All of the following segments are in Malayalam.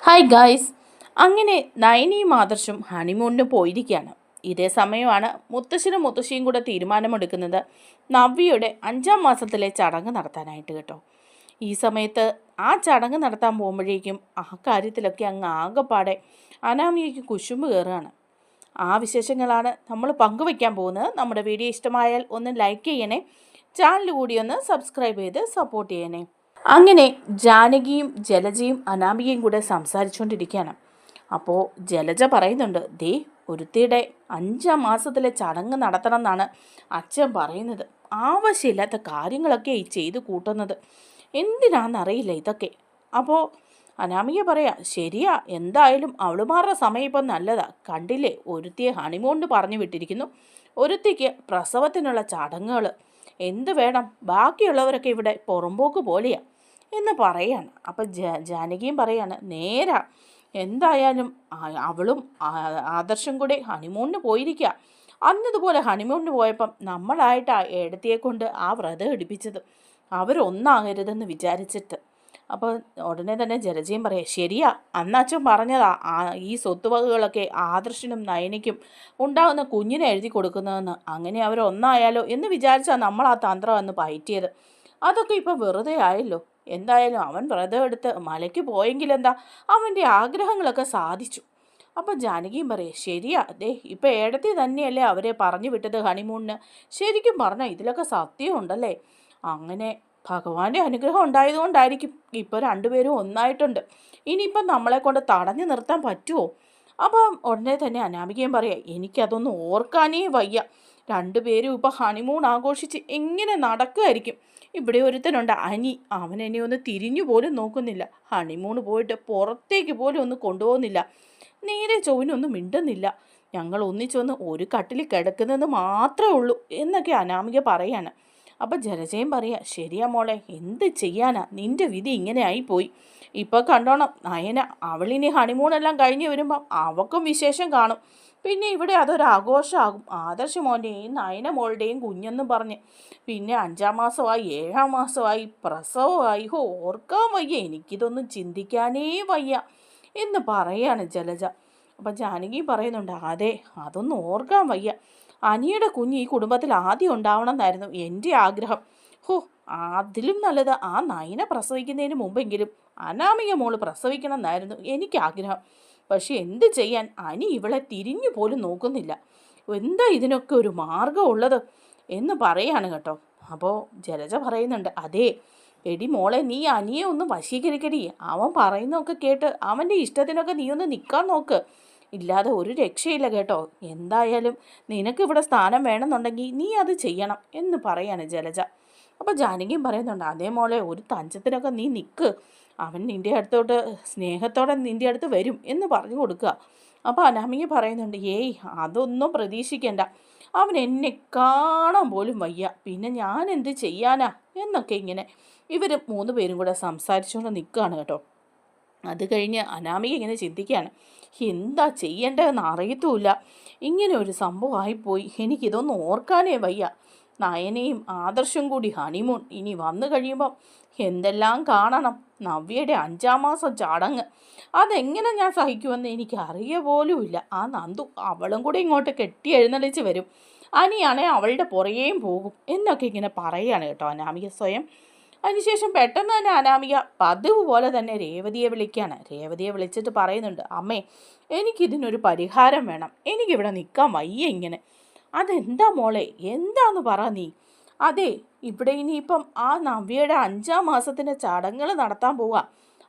ഹായ് ഗായ്സ് അങ്ങനെ നയനിയും ആദർശും ഹണിമൂണിന് പോയിരിക്കുകയാണ്. ഇതേ സമയമാണ് മുത്തശ്ശനും മുത്തശ്ശിയും കൂടെ തീരുമാനമെടുക്കുന്നത് നവ്യയുടെ അഞ്ചാം മാസത്തിലെ ചടങ്ങ് നടത്താനായിട്ട് കേട്ടോ. ഈ സമയത്ത് ആ ചടങ്ങ് നടത്താൻ പോകുമ്പോഴേക്കും ആ കാര്യത്തിലൊക്കെ അങ്ങ് ആകെപ്പാടെ അനാമിയയ്ക്ക് കുശുമ്പ് കയറുകയാണ്. ആ വിശേഷങ്ങളാണ് നമ്മൾ പങ്കുവയ്ക്കാൻ പോകുന്നത്. നമ്മുടെ വീഡിയോ ഇഷ്ടമായാൽ ഒന്ന് ലൈക്ക് ചെയ്യണേ. ചാനൽ കൂടി ഒന്ന് സബ്സ്ക്രൈബ് ചെയ്ത് സപ്പോർട്ട് ചെയ്യണേ. അങ്ങനെ ജാനകിയും ജലജയും അനാമികയും കൂടെ സംസാരിച്ചുകൊണ്ടിരിക്കുകയാണ്. അപ്പോൾ ജലജ പറയുന്നുണ്ട് ദേ ഒരുത്തിയുടെ അഞ്ചാം മാസത്തിലെ ചടങ്ങ് നടത്തണം എന്നാണ് അച്ഛൻ പറയുന്നത്. ആവശ്യമില്ലാത്ത കാര്യങ്ങളൊക്കെ ഈ ചെയ്ത് കൂട്ടുന്നത്. എന്തിനാണെന്നറിയില്ല ഇതൊക്കെ. അപ്പോൾ അനാമിക പറയാ ശരിയാ എന്തായാലും അവളുമാരുടെ സമയം ഇപ്പം നല്ലതാ. കണ്ടില്ലേ ഒരുത്തിയെ ഹണിമോണ്ട് പറഞ്ഞു വിട്ടിരിക്കുന്നു. ഒരുത്തിക്ക് പ്രസവത്തിനുള്ള ചടങ്ങുകൾ എന്ത് വേണം? ബാക്കിയുള്ളവരൊക്കെ ഇവിടെ പുറമ്പോക്ക് പോലെയാ. എന്ന് പറയാണ്. അപ്പം ജ ജാനകിയും പറയാണ് നേരാ എന്തായാലും അവളും ആദർശം കൂടെ ഹണിമൂണിന് പോയിരിക്കുക അന്നതുപോലെ ഹണിമൂണിന് പോയപ്പം നമ്മളായിട്ട് ആ കൊണ്ട് ആ വ്രതം എടുപ്പിച്ചത്. അവരൊന്നാകരുതെന്ന് വിചാരിച്ചിട്ട്. അപ്പോൾ ഉടനെ തന്നെ ജലജയും പറയാം ശരിയാ അന്നാച്ചൻ പറഞ്ഞതാ ഈ സ്വത്തുവകകളൊക്കെ ആദർശനും നയനിക്കും ഉണ്ടാകുന്ന കുഞ്ഞിനെ എഴുതി കൊടുക്കുന്നതെന്ന്. അങ്ങനെ അവരൊന്നായാലോ എന്ന് വിചാരിച്ചാൽ നമ്മൾ ആ തന്ത്രം അന്ന് പയറ്റിയത്. അതൊക്കെ ഇപ്പം വെറുതെ ആയല്ലോ. എന്തായാലും അവൻ വ്രതം എടുത്ത് മലയ്ക്ക് പോയെങ്കിലെന്താ? അവന്റെ ആഗ്രഹങ്ങളൊക്കെ സാധിച്ചു. അപ്പം ജാനകിയും പറയും ശരിയാ അതേ ഇപ്പം ഏടത്തി തന്നെയല്ലേ അവരെ പറഞ്ഞു വിട്ടത് ഹണിമൂണിന്. ശരിക്കും പറഞ്ഞാൽ ഇതിലൊക്കെ സത്യമുണ്ടല്ലേ അങ്ങനെ ഭഗവാന്റെ അനുഗ്രഹം ഉണ്ടായതുകൊണ്ടായിരിക്കും ഇപ്പോൾ രണ്ടുപേരും ഒന്നായിട്ടുണ്ട്. ഇനിയിപ്പം നമ്മളെ കൊണ്ട് തടഞ്ഞു നിർത്താൻ പറ്റുമോ അപ്പം ഉടനെ തന്നെ അനാമികയും പറയാം എനിക്കതൊന്നും ഓർക്കാനേ വയ്യ. രണ്ടുപേരും ഇപ്പോൾ ഹണിമൂൺ ആഘോഷിച്ച് എങ്ങനെ നടക്കുമായിരിക്കും ഇവിടെ ഒരുത്തനുണ്ട്. അനി അവൻ എന്നെ ഒന്ന് തിരിഞ്ഞു പോലും നോക്കുന്നില്ല. ഹണിമൂൺ പോയിട്ട് പുറത്തേക്ക് പോലും ഒന്ന് കൊണ്ടുപോകുന്നില്ല. നേരെ ചോവിനൊന്നും മിണ്ടുന്നില്ല. ഞങ്ങൾ ഒന്നിച്ചൊന്ന് ഒരു കട്ടിൽ കിടക്കുന്നതെന്ന് മാത്രമേ ഉള്ളൂ എന്നൊക്കെ അനാമിക പറയാണ്. അപ്പം ജലജയം പറയാ ശരിയാ മോളെ എന്ത് ചെയ്യാനാ? നിന്റെ വിധി ഇങ്ങനെ ആയിപ്പോയി ഇപ്പൊ കണ്ടോണം. നയന അവളിനി ഹണിമൂണെല്ലാം കഴിഞ്ഞ് വരുമ്പം അവക്കും വിശേഷം കാണും. പിന്നെ ഇവിടെ അതൊരു ആദർശ മോന്റെയും നയന മോളുടെയും കുഞ്ഞെന്നും പറഞ്ഞ്. പിന്നെ അഞ്ചാം മാസമായി ഏഴാം മാസമായി പ്രസവമായി. ഹോ ഓർക്കാൻ വയ്യ. എനിക്കിതൊന്നും ചിന്തിക്കാനേ വയ്യ എന്ന് പറയാണ് ജലജ. അപ്പം ജാനകി പറയുന്നുണ്ട് അതെ അതൊന്നും ഓർക്കാൻ വയ്യ. അനിയുടെ കുഞ്ഞ് ഈ കുടുംബത്തിൽ ആദ്യം ഉണ്ടാവണം എന്നായിരുന്നു എന്റെ ആഗ്രഹം. ഹോ അതിലും നല്ലത് ആ നയനെ പ്രസവിക്കുന്നതിന് മുമ്പെങ്കിലും അനാമിക മോൾ പ്രസവിക്കണം എന്നായിരുന്നു എനിക്ക് ആഗ്രഹം. പക്ഷെ എന്ത് ചെയ്യാൻ അനി ഇവളെ തിരിഞ്ഞു പോലും നോക്കുന്നില്ല. എന്താ ഇതിനൊക്കെ ഒരു മാർഗം ഉള്ളത് എന്ന് പറയാണ് കേട്ടോ. അപ്പോൾ ജലജ പറയുന്നുണ്ട് അതേ എടി മോളെ നീ അനിയെ ഒന്ന് വശീകരിക്കടി. അവൻ പറയുന്നതൊക്കെ കേട്ട് അവന്റെ ഇഷ്ടത്തിനൊക്കെ നീ ഒന്ന് നിൽക്കാൻ നോക്ക്. ഇല്ലാതെ ഒരു രക്ഷയില്ല കേട്ടോ. എന്തായാലും നിനക്ക് ഇവിടെ സ്ഥാനം വേണമെന്നുണ്ടെങ്കിൽ നീ അത് ചെയ്യണം എന്ന് പറയാണ് ജലജ. അപ്പോൾ ജാനകിയും പറയുന്നുണ്ട് അതേ മോളെ ഒരു തഞ്ചത്തിനൊക്കെ നീ നിൽക്ക് അവൻ നിന്റെ അടുത്തോട്ട് സ്നേഹത്തോടെ നിന്റെ അടുത്ത് വരും എന്ന് പറഞ്ഞു കൊടുക്കുക. അപ്പോൾ അനാമിക പറയുന്നുണ്ട് ഏയ് അതൊന്നും പ്രതീക്ഷിക്കേണ്ട. അവൻ എന്നെ കാണാൻ പോലും വയ്യ. പിന്നെ ഞാൻ എന്ത് ചെയ്യാനാ? എന്നൊക്കെ ഇങ്ങനെ ഇവർ മൂന്ന് പേരും കൂടെ സംസാരിച്ചുകൊണ്ട് നിൽക്കുകയാണ് കേട്ടോ. അത് കഴിഞ്ഞ് അനാമിക ഇങ്ങനെ ചിന്തിക്കുകയാണ് എന്താ ചെയ്യേണ്ടതെന്ന് അറിയത്തുമില്ല. ഇങ്ങനെ ഒരു സംഭവമായിപ്പോയി എനിക്കിതൊന്നും ഓർക്കാനേ വയ്യ. നയനയും ആദർശം കൂടി ഹണിമൂൺ ഇനി വന്നു കഴിയുമ്പം എന്തെല്ലാം കാണണം? നവ്യയുടെ അഞ്ചാം മാസം ചടങ്ങ്. അതെങ്ങനെ ഞാൻ സഹിക്കുമെന്ന് എനിക്ക് അറിയ പോലുമില്ല ആ നന്ദു അവളും കൂടെ ഇങ്ങോട്ട് കെട്ടി എഴുന്നള്ളിച്ച് വരും. അനിയാണെ അവളുടെ പുറകെയും പോകും എന്നൊക്കെ ഇങ്ങനെ പറയുകയാണ് കേട്ടോ അനാമിക സ്വയം. അതിനുശേഷം പെട്ടെന്ന് തന്നെ അനാമിക പതിവ് പോലെ തന്നെ രേവതിയെ വിളിക്കുകയാണ് രേവതിയെ വിളിച്ചിട്ട് പറയുന്നുണ്ട് അമ്മേ എനിക്കിതിനൊരു പരിഹാരം വേണം. എനിക്കിവിടെ നിൽക്കാൻ വയ്യ ഇങ്ങനെ. അതെന്താ മോളെ? എന്താന്ന് പറ നീ? അതെ ഇവിടെ ഇനിയിപ്പം ആ നവ്യയുടെ അഞ്ചാം മാസത്തിന്റെ ചടങ്ങുകൾ നടത്താൻ പോവാ.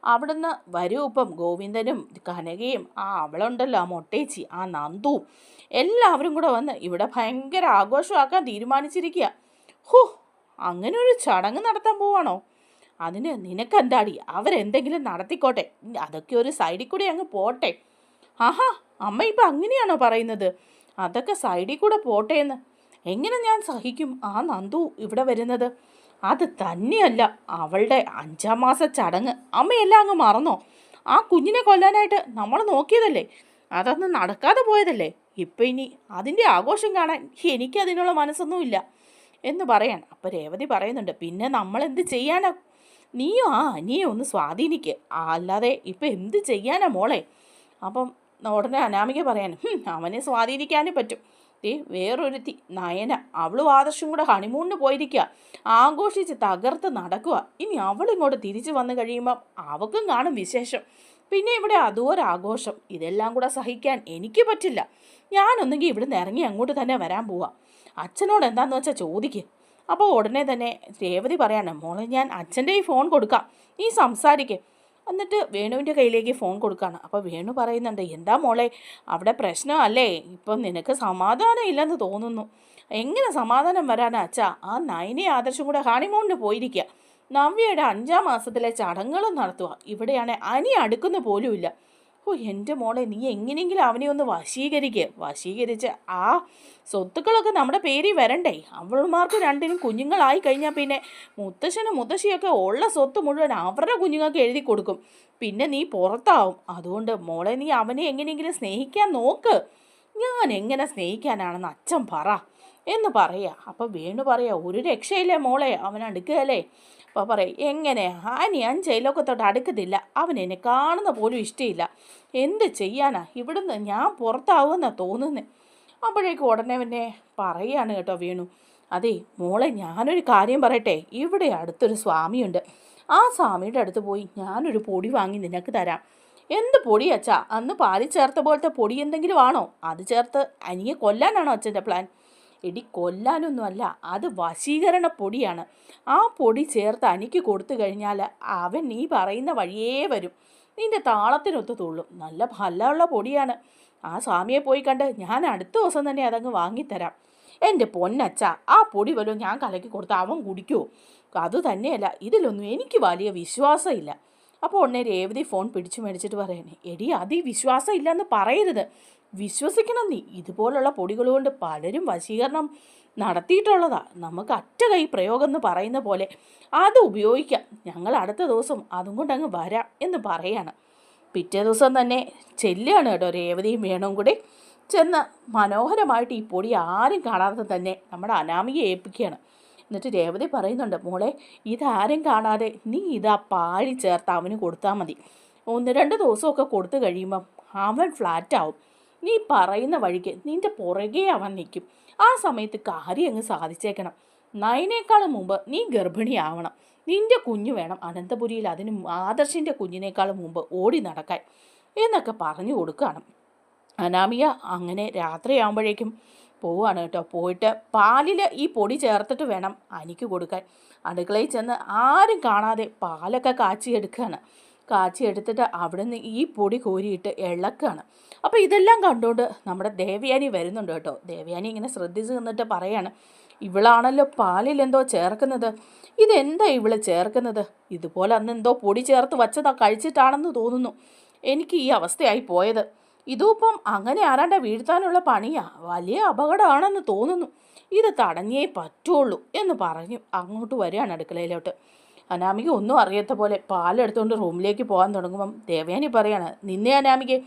അവിടുന്ന് വരൂ ഇപ്പം ഗോവിന്ദനും കനകയും ആ അവളുണ്ടല്ലോ ആ മൊട്ടേച്ചി ആ നന്ദുവും എല്ലാവരും കൂടെ വന്ന് ഇവിടെ ഭയങ്കര ആഘോഷമാക്കാൻ തീരുമാനിച്ചിരിക്കുക ഹോ അങ്ങനെ ഒരു ചടങ്ങ് നടത്താൻ പോവാണോ? അതിന് നിനക്കെന്താടി? അവരെന്തെങ്കിലും നടത്തിക്കോട്ടെ. അതൊക്കെ ഒരു സൈഡിൽ കൂടി അങ്ങ് പോട്ടെ. ആഹാ അമ്മ ഇപ്പം അങ്ങനെയാണോ പറയുന്നത്? അതൊക്കെ സൈഡിൽ കൂടെ പോട്ടെ എന്ന്. എങ്ങനെ ഞാൻ സഹിക്കും ആ നന്ദു ഇവിടെ വരുന്നത്? അത് തന്നെയല്ല അവളുടെ അഞ്ചാം മാസ ചടങ്ങ്. അമ്മയെല്ലാം അങ്ങ് മറന്നോ? ആ കുഞ്ഞിനെ കൊല്ലാനായിട്ട് നമ്മൾ നോക്കിയതല്ലേ? അതൊന്നും നടക്കാതെ പോയതല്ലേ? ഇപ്പം ഇനി അതിന്റെ ആഘോഷം കാണാൻ എനിക്ക് അതിനുള്ള മനസ്സൊന്നുമില്ല എന്ന് പറയാൻ. അപ്പം രേവതി പറയുന്നുണ്ട് പിന്നെ നമ്മൾ എന്ത് ചെയ്യാനാ? നീയോ ആ അനിയെ ഒന്ന് സ്വാധീനിക്ക്. അല്ലാതെ ഇപ്പം എന്ത് ചെയ്യാനാ മോളെ? അപ്പം ഉടനെ അനാമിക പറയാൻ "ഹും, അവനെ സ്വാധീനിക്കാനേ പറ്റും. ദേ വേറൊരുത്തി നയന. അവളും ആദർശം കൂടെ ഹണിമൂണിന് പോയിരിക്കുക ആഘോഷിച്ച് തകർത്ത് നടക്കുക ഇനി അവളിങ്ങോട്ട് തിരിച്ചു വന്നു കഴിയുമ്പം അവക്കും കാണും വിശേഷം. പിന്നെ ഇവിടെ അതോ ഒരാഘോഷം ഇതെല്ലാം കൂടെ സഹിക്കാൻ എനിക്ക് പറ്റില്ല. ഞാനൊന്നെങ്കിൽ ഇവിടുന്ന് ഇറങ്ങി അങ്ങോട്ട് തന്നെ വരാൻ പോവാം. അച്ഛനോട് എന്താന്ന് വെച്ചാൽ ചോദിക്ക്. അപ്പോൾ ഉടനെ തന്നെ രേവതി പറയാണ് മോളെ ഞാൻ അച്ഛന്റെ ഈ ഫോൺ കൊടുക്കാം. നീ സംസാരിക്കേ. എന്നിട്ട് വേണുവിന്റെ കയ്യിലേക്ക് ഫോൺ കൊടുക്കുകയാണ് അപ്പോൾ വേണു പറയുന്നുണ്ട് എന്താ മോളെ അവിടെ പ്രശ്നമല്ലേ? ഇപ്പം നിനക്ക് സമാധാനം ഇല്ലെന്ന് തോന്നുന്നു. എങ്ങനെ സമാധാനം വരാനാ അച്ഛാ? ആ നയനെ ആദർശം കൂടെ ഹണിമൂണിന് പോയിരിക്കുക നവ്യയുടെ അഞ്ചാം മാസത്തിലെ ചടങ്ങുകളും നടത്തുക. ഇവിടെയാണ് അനി അടുക്കുന്ന പോലുമില്ല. ഓ എന്റെ മോളെ നീ എങ്ങനെയെങ്കിലും അവനെ ഒന്ന് വശീകരിക്കുക വശീകരിച്ച് ആ സ്വത്തുക്കളൊക്കെ നമ്മുടെ പേരിൽ വരണ്ടേ. അവൾമാർക്ക് രണ്ടിനും കുഞ്ഞുങ്ങളായി കഴിഞ്ഞാൽ പിന്നെ മുത്തശ്ശനും മുത്തശ്ശിയൊക്കെ ഉള്ള സ്വത്ത് മുഴുവൻ അവരുടെ കുഞ്ഞുങ്ങൾക്ക് എഴുതി കൊടുക്കും. പിന്നെ നീ പുറത്താവും. അതുകൊണ്ട് മോളെ നീ അവനെ എങ്ങനെയെങ്കിലും സ്നേഹിക്കാൻ നോക്ക്. ഞാൻ എങ്ങനെ സ്നേഹിക്കാനാണെന്ന് അച്ഛൻ പറ എന്ന് പറയാ. അപ്പം വേണു പറയാ ഒരു രക്ഷയില്ലേ മോളെ? അവൻ അടുക്കുകയല്ലേ? അപ്പോൾ പറയും എങ്ങനെ? ആനി അഞ്ചയിലൊക്കെ തൊട്ട് അടുക്കത്തില്ല അവൻ എന്നെ കാണുന്ന പോലും ഇഷ്ടമില്ല എന്ത് ചെയ്യാനാ? ഇവിടുന്ന് ഞാൻ പുറത്താവുമെന്നാണ് തോന്നുന്നത് അപ്പോഴേക്കും ഉടനെ പിന്നെ പറയാണ് കേട്ടോ വീണു. അതെ മോളെ ഞാനൊരു കാര്യം പറയട്ടെ. ഇവിടെ അടുത്തൊരു സ്വാമിയുണ്ട്. ആ സ്വാമിയുടെ അടുത്ത് പോയി ഞാനൊരു പൊടി വാങ്ങി നിനക്ക് തരാം. എന്ത് പൊടി അച്ഛാ? അന്ന് പാലിൽ ചേർത്ത പോലത്തെ പൊടി എന്തെങ്കിലും ആണോ? അത് ചേർത്ത് അനിയെ കൊല്ലാനാണോ അച്ഛന്റെ പ്ലാൻ? എടി കൊല്ലാനൊന്നുമല്ല അത് വശീകരണ പൊടിയാണ്. ആ പൊടി ചേർത്ത് അനിക്ക് കൊടുത്തു കഴിഞ്ഞാൽ അവൻ നീ പറയുന്ന വഴിയേ വരും. നിന്റെ താളത്തിനൊത്ത് തുള്ളും. നല്ല ഫലമുള്ള പൊടിയാണ്. ആ സ്വാമിയെ പോയി കണ്ട് ഞാൻ അടുത്ത ദിവസം തന്നെ അതങ്ങ് വാങ്ങിത്തരാം. എന്റെ പൊന്നച്ച ആ പൊടി വല്ലതും ഞാൻ കലക്കി കൊടുത്ത് അവൻ കുടിക്കുമോ അത് തന്നെയല്ല ഇതിലൊന്നും എനിക്ക് വലിയ വിശ്വാസമില്ല. അപ്പോൾ ഉടനെ രേവതി ഫോൺ പിടിച്ചു മേടിച്ചിട്ട് പറയണേ എടി അതി ഈ വിശ്വാസം ഇല്ലെന്ന് പറയരുത്. വിശ്വസിക്കണം നീ. ഇതുപോലുള്ള പൊടികൾ കൊണ്ട് പലരും വശീകരണം നടത്തിയിട്ടുള്ളതാ. നമുക്ക് അറ്റ കൈ പ്രയോഗം എന്ന് പറയുന്ന പോലെ അത് ഉപയോഗിക്കാം. ഞങ്ങൾ അടുത്ത ദിവസം അതും കൊണ്ട് അങ്ങ് വരാം എന്ന് പറയാണ്. പിറ്റേ ദിവസം തന്നെ ചെല്ലുകയാണ് കേട്ടോ രേവതിയും വേണവും കൂടി ചെന്ന് മനോഹരമായിട്ട് ഈ പൊടി ആരും കാണാതെ തന്നെ നമ്മുടെ അനാമികയെ ഏൽപ്പിക്കുകയാണ്. എന്നിട്ട് രേവതി പറയുന്നുണ്ട് മോളെ ഇതാരും കാണാതെ നീ ഇതാ പാഴി ചേർത്ത് അവന് കൊടുത്താൽ മതി. ഒന്ന് രണ്ട് ദിവസമൊക്കെ കൊടുത്തു കഴിയുമ്പം അവൻ ഫ്ലാറ്റാവും. നീ പറയുന്ന വഴിക്ക് നിന്റെ പുറകെ അവൻ നിൽക്കും. ആ സമയത്ത് കാര്യം അങ്ങ് സാധിച്ചേക്കണം. നയനേക്കാളും മുമ്പ് നീ ഗർഭിണിയാവണം. നിന്റെ കുഞ്ഞു വേണം അനന്തപുരിയിൽ അതിന് ആദർശിന്റെ കുഞ്ഞിനേക്കാളും മുമ്പ് ഓടി നടക്കാൻ. എന്നൊക്കെ പറഞ്ഞു കൊടുക്കുകയാണ്. അനാമിയ അങ്ങനെ രാത്രിയാകുമ്പോഴേക്കും പോവാണ് കേട്ടോ. പോയിട്ട് പാലിൽ ഈ പൊടി ചേർത്തിട്ട് വേണം അനിക്ക് കൊടുക്കാൻ. അടുക്കളയിൽ ചെന്ന് ആരും കാണാതെ പാലൊക്കെ കാച്ചിയെടുക്കുകയാണ് കാച്ചിയെടുത്തിട്ട് അവിടെ നിന്ന് ഈ പൊടി കോരിയിട്ട് ഇളക്കുകയാണ് അപ്പോൾ ഇതെല്ലാം കണ്ടുകൊണ്ട് നമ്മുടെ ദേവയാനി വരുന്നുണ്ട് കേട്ടോ. ദേവയാനി ഇങ്ങനെ ശ്രദ്ധിച്ച് നിന്നിട്ട് പറയാണ് ഇവളാണല്ലോ പാലിൽ എന്തോ ചേർക്കുന്നത്? ഇതെന്താ ഇവൾ ചേർക്കുന്നത്? ഇതുപോലെ അന്ന് എന്തോ പൊടി ചേർത്ത് വച്ചതാ കഴിച്ചിട്ടാണെന്ന് തോന്നുന്നു. എനിക്ക് ഈ അവസ്ഥയായി പോയത്. ഇതിപ്പം അങ്ങനെ ആരാണ്ട വീഴ്ത്താനുള്ള പണിയാ? വലിയ അപകടമാണെന്ന് തോന്നുന്നു. ഇത് തടഞ്ഞേ പറ്റുള്ളൂ എന്ന് പറഞ്ഞു. അങ്ങോട്ട് വരികയാണ് അടുക്കളയിലോട്ട്. അനാമിക ഒന്നും അറിയാത്ത പോലെ പാലെടുത്തുകൊണ്ട് റൂമിലേക്ക് പോകാൻ തുടങ്ങുമ്പം ദേവയാനി പറയാണ് നിന്നെ അനാമികെ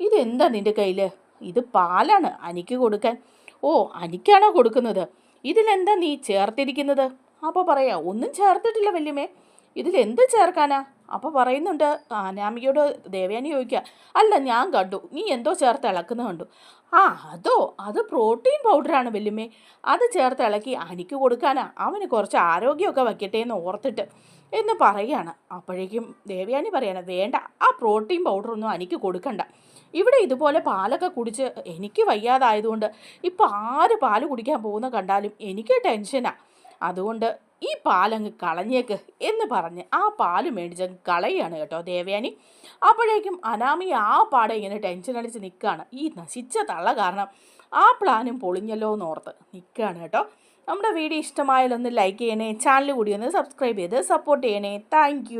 ഇതെന്താ നിന്റെ കയ്യിൽ ഇത് പാലാണ് അനിക്ക് കൊടുക്കാൻ. ഓ അനിക്കാണോ കൊടുക്കുന്നത്? ഇതിലെന്താ നീ ചേർത്തിരിക്കുന്നത്? അപ്പോൾ പറയാ ഒന്നും ചേർത്തിട്ടില്ല വല്യമ്മേ. ഇതിലെന്ത് ചേർക്കാനാ? അപ്പോൾ പറയുന്നുണ്ട് അനാമികയോട് ദേവയാനി ചോദിക്കുക അല്ല ഞാൻ കണ്ടു നീ എന്തോ ചേർത്ത് ഇളക്കുന്ന കണ്ടു. ആ അതോ അത് പ്രോട്ടീൻ പൗഡറാണ് വല്യമ്മേ അത് ചേർത്ത് ഇളക്കി അനിക്ക് കൊടുക്കാനാ അവന് കുറച്ച് ആരോഗ്യമൊക്കെ വയ്ക്കട്ടെ എന്ന് ഓർത്തിട്ട് എന്ന് പറയുകയാണ്. അപ്പോഴേക്കും ദേവയാനി പറയാണ് വേണ്ട ആ പ്രോട്ടീൻ പൗഡറൊന്നും അനിക്ക് കൊടുക്കണ്ട. ഇവിടെ ഇതുപോലെ പാലൊക്കെ കുടിച്ച് എനിക്ക് വയ്യാതായതുകൊണ്ട് ഇപ്പോൾ ആര് പാൽ കുടിക്കാൻ പോകുന്ന കണ്ടാലും എനിക്ക് ടെൻഷനാണ് അതുകൊണ്ട് ഈ പാലങ്ങ് കളഞ്ഞേക്ക് എന്ന് പറഞ്ഞ് ആ പാൽ മേടിച്ചങ്ങ് കളയാണ് കേട്ടോ ദേവയാനി. അപ്പോഴേക്കും അനാമി ആ പാടെ ഇങ്ങനെ ടെൻഷൻ അടിച്ച് നിൽക്കുകയാണ് ഈ നശിച്ച തള്ള കാരണം ആ പ്ലാനും പൊളിഞ്ഞല്ലോ എന്ന് ഓർത്ത് നിൽക്കുകയാണ് കേട്ടോ. നമ്മുടെ വീഡിയോ ഇഷ്ടമായാലൊന്ന് ലൈക്ക് ചെയ്യണേ ചാനൽ കൂടി ഒന്ന് സബ്സ്ക്രൈബ് ചെയ്ത് സപ്പോർട്ട് ചെയ്യണേ. താങ്ക്